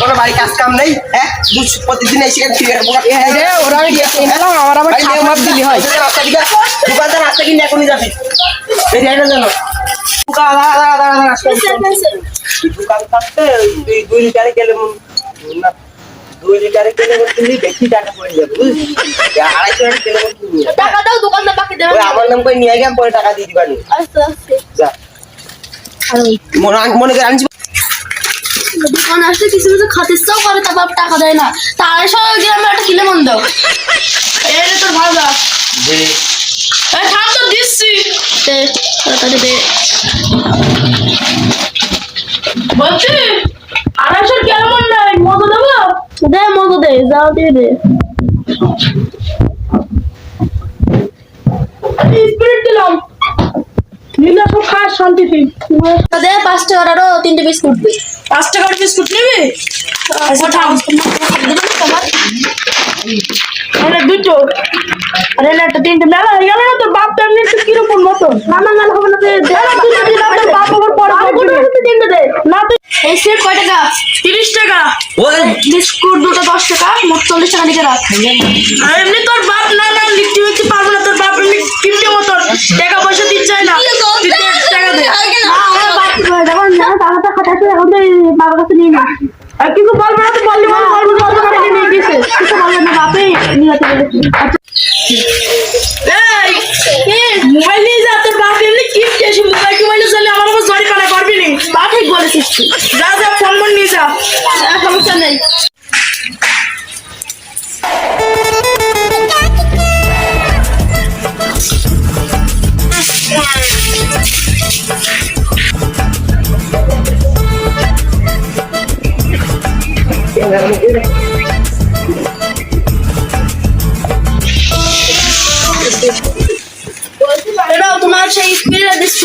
কোনো বাড়ি কাজ কাম নেই? হ্যাঁ? প্রতিদিন এসে ওরা আমার আবার ছাপ মাপ দিলি হয়। দোকানদার রাস্তা কিনে এখনই যাবি। বেরিয়ে না জানো দোকান থাকতে দুই লিটারে গেলে মন- না, দুই লিটারে গেলে মনে বেশি টাকা পড়ে যাবে বুঝলি? আড়াইশো টাকা গেলে মনে টাকা দাও দোকানদার বাকি দেবে আমার নাম করে নিয়ে গেলাম পরে টাকা দিয়ে দিবানি আস্তে যা। মনে মনে করে আনছি। দোকানে আসলে কিছু কিছু খাতে ইচ্ছাও করে তারপর টাকা দেয় না। তা আড়াইশো গ্রামে একটা কিনে মন দাও এই তোর ভাজা যে থাম তো দিচ্ছি। তাড়াতাড়ি দে। বলছি আড়াইশো দেবো দে মজা দে যাও দিয়ে দে। স্পিরিট দিলাম। নিলে সব খাস শান্তি ঠিক দে পাঁচ টাকার আরও তিনটে বিস্কুট দে। পাঁচ টাকার বিস্কুট নিবি? আচ্ছা আরে দুটো। আরে না তিনটে মেলা হয়ে গেল না তোর বাপ তো এমনি কীরকম মতো না না হবে না তোর বাপ আবার পরে বলবি তিনটে দে না তুই এই সেট কয় টাকা তিরিশ টাকা ওই বিস্কুট দুটো দশ টাকা মোট চল্লিশ টাকা লিখে রাখ আর এমনি তোর বাপ না না লিখতে লিখতে পারব না তোর বাপ এমনি কিনতে মতন টাকা পয়সা দিতে চায় না তুই দে, টাকা না আমার বাপ যখন না টাকাটা খাটাচ্ছে এখন তো বাবার কাছে নিয়ে না আর কিছু বলবে না তো বললি বল বলব বলব করে নিয়ে গেছে কিছু বলবে না বাপে নিয়ে চলে গেছে তুই। যা যা ফোন মন যা সমস্যা নেই। এটাও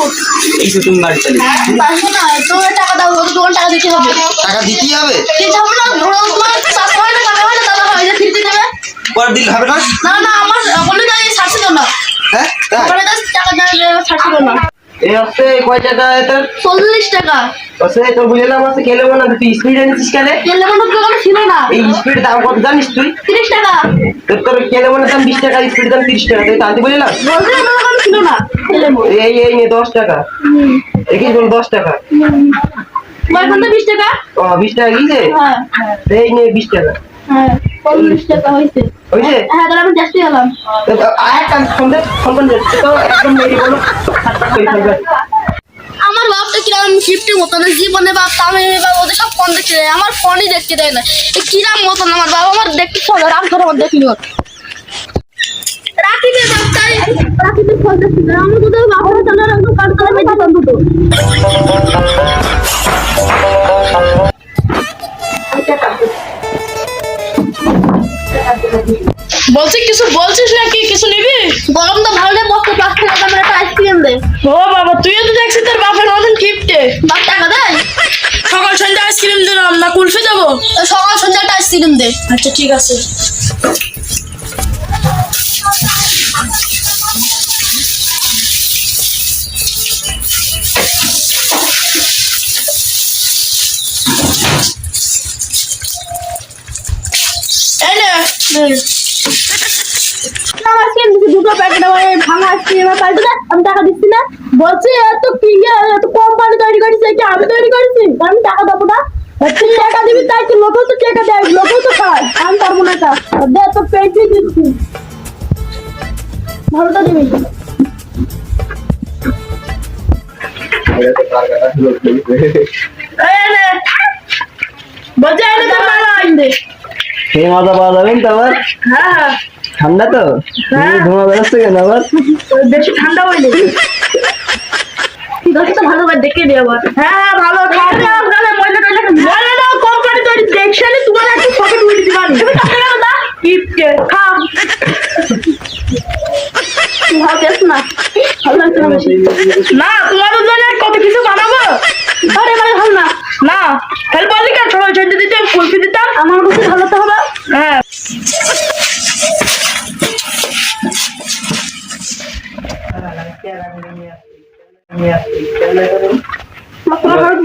স্পিরিট এই তো তুমি বাড়ি চলে পারব না তোমার টাকা দাও ওদের দোকান টাকা দিতে হবে। টাকা দিতেই হবে? দিতে হবে না ওরা তোমার চাষ হয় না টাকা হয় না দাদা হয় যে ফিরতে দেবে। পরে দিলে হবে না? না না আমার বলে এই না হ্যাঁ? তাই বলে দাও টাকা দেবে না এই হচ্ছে কয় টাকা তোর চল্লিশ টাকা। তোর বুঝলাম আছে খেলে মনে তুই স্পিড এনেছিস কেন? দোকানে ছিল না। এই স্পিড দাম কত জানিস তুই? তিরিশ টাকা। তোর খেলে মনে দাম বিশ টাকা স্পিড দাম তিরিশ টাকা তুই তাতে বুঝলাম না? এই এই নে দশ টাকা। দেখিস বল দশ টাকা। তোমার এখান থেকে বিশ টাকা? ও বিশ টাকা গিয়েছে হ্যাঁ এই নে বিশ টাকা। হ্যাঁ টাকা হ্যাঁ তাহলে আমি দেখতে গেলাম। আর তো একদম মেরে বলো। আমার বাপটা কিরম ফিফটি মতন জীবনে বাপ আমি বাপ ওদের সব ফোন দেখতে দেয় আমার ফোনই দেখতে দেয় না। কিরাম মতন আমার বাবা আমার দেখতে ফোন রাখ ধরে আমার দেখিনি আমার বাবা তাহলে বেঁচে দুটো বলছি কিছু বলছিস নাকি? কিছু নিবি? গরম তো ভালো নেই বসতে পাঁচ টাকা দামের একটা আইসক্রিম দে। ও বাবা তুইও তো দেখছিস তোর বাপের মতন কিপটে বাপ টাকা দেয়? সকাল সন্ধ্যা আইসক্রিম দিলাম না কুলফি দেবো। সকাল সন্ধ্যা একটা আইসক্রিম দে। আচ্ছা ঠিক আছে। বলছি এত কি এত কোম্পানি তৈরি করেছে কি আমি তৈরি করেছি? আমি টাকা দেবো না। তুই টাকা দিবি তাই কি লোকেও তো টাকা দেয় লোকেও তো খায় আমি পারব না তা দে তো দিচ্ছি। ভালোটা দিবি। মজা পাওয়া যাবেন তো আবার হ্যাঁ। ঠান্ডা তো? হ্যাঁ। বেরোচ্ছে কেন আবার? বেশি ঠান্ডা হয়নি ঠিক আছে তো ভালো করে দেখে দেবো হ্যাঁ হ্যাঁ ভালো ময়লা টয়লা না কোম্পানি তৈরি। দেখছালি তোমার একটু না। না? তোমাদের জন্য কত কিছু বানাবো নিয়ে তোমার ফেরত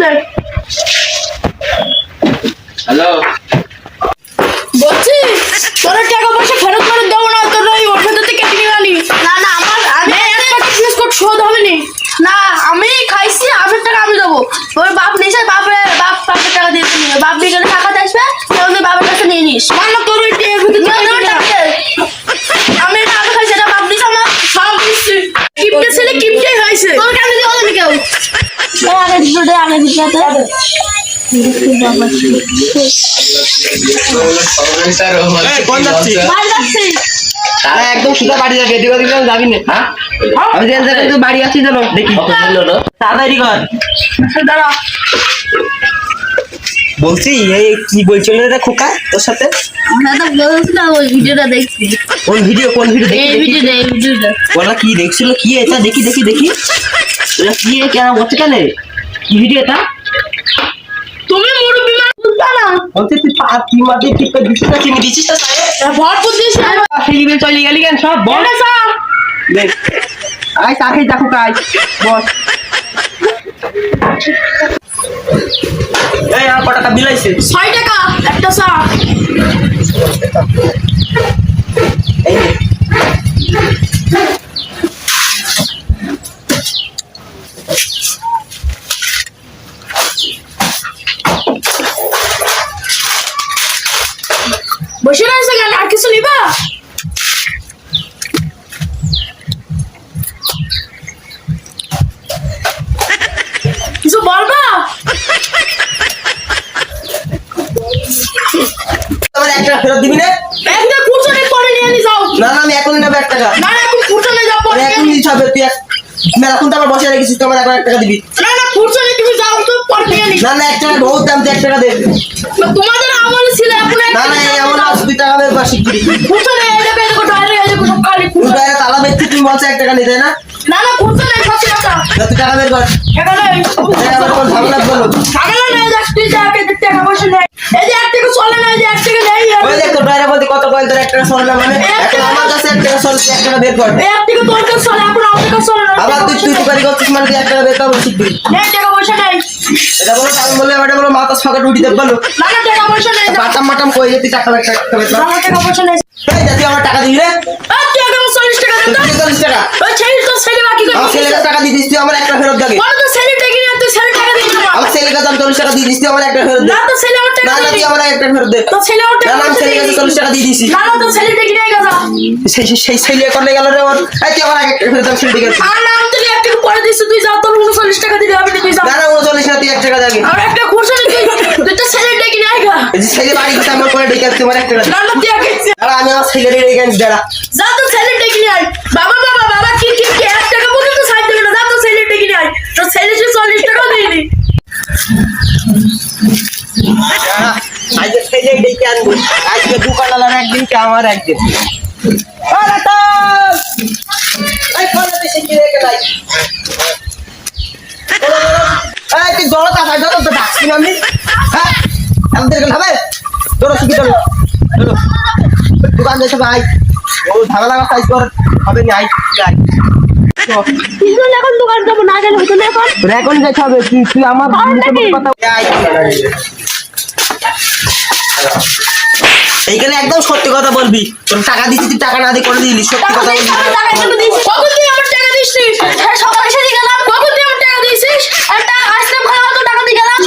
তারা একদম সুদা বাড়ি যাবে এদিকে ওদিকে যাবি না হ্যাঁ? আমি যেন যেন তুই বাড়ি আছিস যেন দেখি। তাড়াতাড়ি কর। দাঁড়া। বলছি এই কি বলছিল রে খোকা তোর সাথে? ওই ভিডিওটা দেখছি। কোন ভিডিও কোন ভিডিও দেখি এই দেখি। ভিডিওটা এই ভিডিওটা। ওরা কি দেখছিল কি এটা? দেখি দেখি দেখি। কি কেন বলছে কেন ভিডিও এটা তুমি মুরব্বি মা বুঝবা না? বলছে তুই পা কি মাটি ঠিক করে দিছিস না চিনি দিছিস না সাহেব? ভরপুর সেই বিল চলে গেলি কেন সব? বল। দেখ। আয় তাকে দেখো কাজ বস এই আর কটাকা বিলাইছে। ছয় টাকা একটা চা এই নে। বসে রয়েছে কেন আর কিছু নিবা কিছু বলবা আমার এক টাকা ফেরত দিবি না একটা কুচনে পরে নিয়ে নি যাও না না আমি এখনই নেব এক টাকা না না এখন কুচনে যাও পরে আমি নিয়ে এখন নি। দিতে হবে তুই এক মেলাক্ষণ তো আমার বসে আমার এখন এক টাকা দিবি। না না কুচনে তুমি যাও তো পরে নিয়ে নি। না না এক টাকা বহুত দাম এক টাকা দে। তোমাদের আমল ছিল এখন না না এই আজ দুই টাকা দেবে বা শিগগিরি কুচনে এই দেখো এই দেখো ডাইরে এই দেখো সব খালি তুই কুচনে তালা বেচছিস তুমি বলছো এক টাকা নিতে না? না না কুচনে সত্যি কথা তা তুই টাকা বের কর। এখানে এই আমার কোন ঝামেলা বলো ঝামেলা নেই দেখ তুই যাকে দেখতে টাকা পয়সা নেই। এই যে এক থেকে চলে না এই যে এক থেকে নেই ওই দেখ তোর বাইরে বলতে কত কয়েল তোর এক টাকা সরল না মানে? আমার কাছে এক টাকা সরল এক টাকা বের কর। এক থেকে তোর কাছে চলে এখন আমার কাছে চলে আবার তুই তুই তুকারি করছিস মানে এক টাকা বের কর শিগগিরি নেই টাকা পয়সা নেই। এটা বলো আমি বলে এটা বলো মাথা সকালে উঠি দেব বলো। না না টাকা পয়সা নেই। বাটাম মাটাম কই তুই টাকা বের কর। না না টাকা পয়সা নেই। এই যা আমার টাকা দিবি রে। আর তুই আগে টাকা দে তুই তো চল্লিশ টাকা। ওই ছেলে তো ছেলে বাকি করে আমার ছেলেকে টাকা দিয়ে দিস তুই আমার একটা ফেরত তো ছেলে চল্লিশ টাকা দিয়ে দিস আমার একটা ফেরত না তো ছেলে আমার টাকা না না তুই আমার একটা ফেরত দে। তো ছেলে আমার না টাকা না আমি কাছে চল্লিশ টাকা দিয়ে দিছি। না না তো ছেলে টাকা নিয়ে গেছে সেই সেই- ছেলে করলে গেল রে ওর। এই তুই আমার একটা ফেরত দাম ছেলে দিকে আর নাম তুই এক টাকা পরে দিছিস তুই যাও তোর উনচল্লিশ টাকা দিলে হবে না, তুই যাও। না না উনচল্লিশ না তুই এক টাকা লাগে আর একটা খুশি তুই। তুই তো ছেলে টাকা নিয়ে আইগা এই যে ছেলে বাড়ি গেছে আমার করে ডেকে তোমার একটা না না তুই আগে দাঁড়া আমি আমার ছেলের ডেকে আনছি দাঁড়া যা তো ছেলে নিয়ে আয় বাবা বাবা বাবা কি কি কি? এক টাকা পর্যন্ত সাইড দেবে না। যা তো ছেলে নিয়ে আয় তো ছেলে সে চল্লিশ টাকা দিয়ে ডেকে আনব। আজকে দোকানওয়ালার একদিন কে আমার একদিন। হ্যাঁ? দোকান দেশে ভাই। ও ঝামেলা আজ তোর। হবে না আই আই এখন দোকান যাব না গেলে হতো না এখন? এখন যেতে হবে তুই তুই আমার? কথা এইখানে একদম সত্যি কথা বলবি। তোর টাকা দিচ্ছি তুই টাকা না দিয়ে করে দিলি সত্যি কথা বলবি।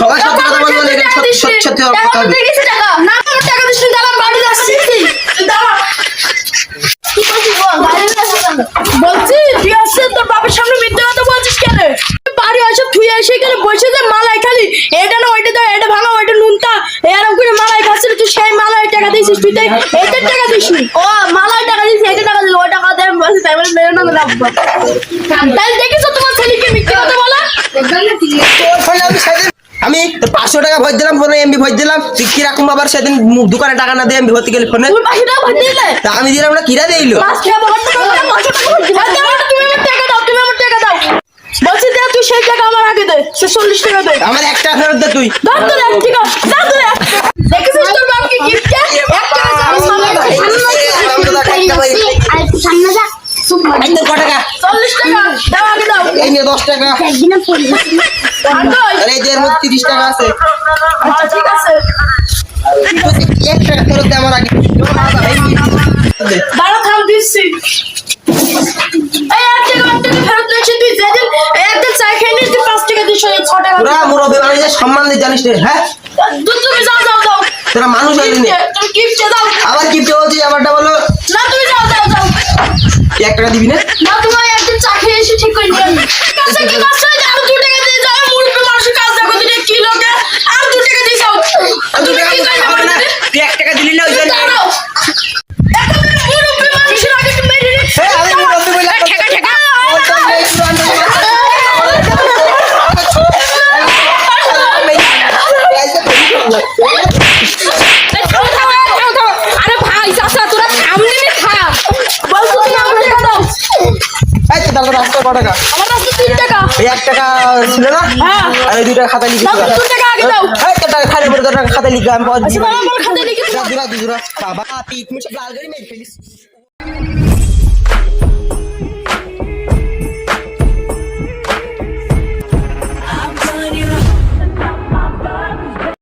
সবাই সত্যি কথা বলব, সত্যি- সত্যি কথা? বলছি তুই আসছে তোর বাবার সামনে মিথ্যে কথা বলছিস কেন? বাড়ি আসে তুই এসে এখানে বসে যে মালাই খালি এটা এটার টাকা দিসনি ও মালাই টাকা দিয়েছিস এটা টাকা দিল ওই টাকা দেয় আমি তাই বলে মেরে না রাখব তাহলে দেখিস তোমার ছেলেকে মিথ্যে কথা বলা? আমি সেদিন আমি তোর পাঁচশো টাকা ভোজ দিলাম ফোনে এমবি ভোজ দিলাম তুই কীরকম আবার সেদিন দোকানে টাকা না দিয়ে এমবি ভর্তি গেলি ফোনে। আমি দিলাম না কিরা দিলো। বলছি দে তুই সেই টাকা আমার আগে দে সে চল্লিশ টাকা দে। আমার একটা ফেরত দে তুই। দাও তোর এক টাকা দাও তোর এক দেখেছিস তোর বাপকে গিফট এক টাকা? সামনে যে তিরিশ আছে। আচ্ছা ঠিক আছে। এক টাকা ফেরত দে আমার আগে। দাঁড়া থাম দিচ্ছি। সম্মান দিয়ে জানিস হ্যাঁ? তুমি যাও যাও যাও। তোরা মানুষ হয়নি। কিপটে, তুমি কিপটে দাও। আবার কি বলছি আবারটা বলো। না তুমি যাও যাও যাও। এক টাকা দিবি না? না তোমার একদিন চা খেয়ে এসে ঠিক করে নিলাম। কাছে কি কাজ হয় আর দু টাকা দিয়ে যাও মুরব্বী মানুষের কাজ দেখো তুমি কি লোকে আর দু টাকা দিয়ে যাও। তুমি কি দিতে হবে না এক টাকা দিলি না ওই জন্য দাঁড়াও এখন মুরব্বী মানুষের আগে তুমি মেরে রে হ্যাঁ, আমি মুরব্বি বলে একটা- ঠেকা ঠেকা বলতো যে এই পুরানো আরে ভাই চাচা তোরা সামনে নে খা বল তুমি আমার টাকা দাও এই তো ক টাকা? আমার কাছে তিন টাকা। এই এক টাকা ছিল না? হ্যাঁ। আর এই দুই টাকা খাতায় লিখে দাও, দু টাকা আগে দাও। এই টাকা খালি পরে টাকা খাতা লিখে আমি পাওয়া আচ্ছা বাবা আমার খাতে লিখে দাও। দুরা দুরা বাবা পিঠ মুছে লাল করে মেরে ফেলিস।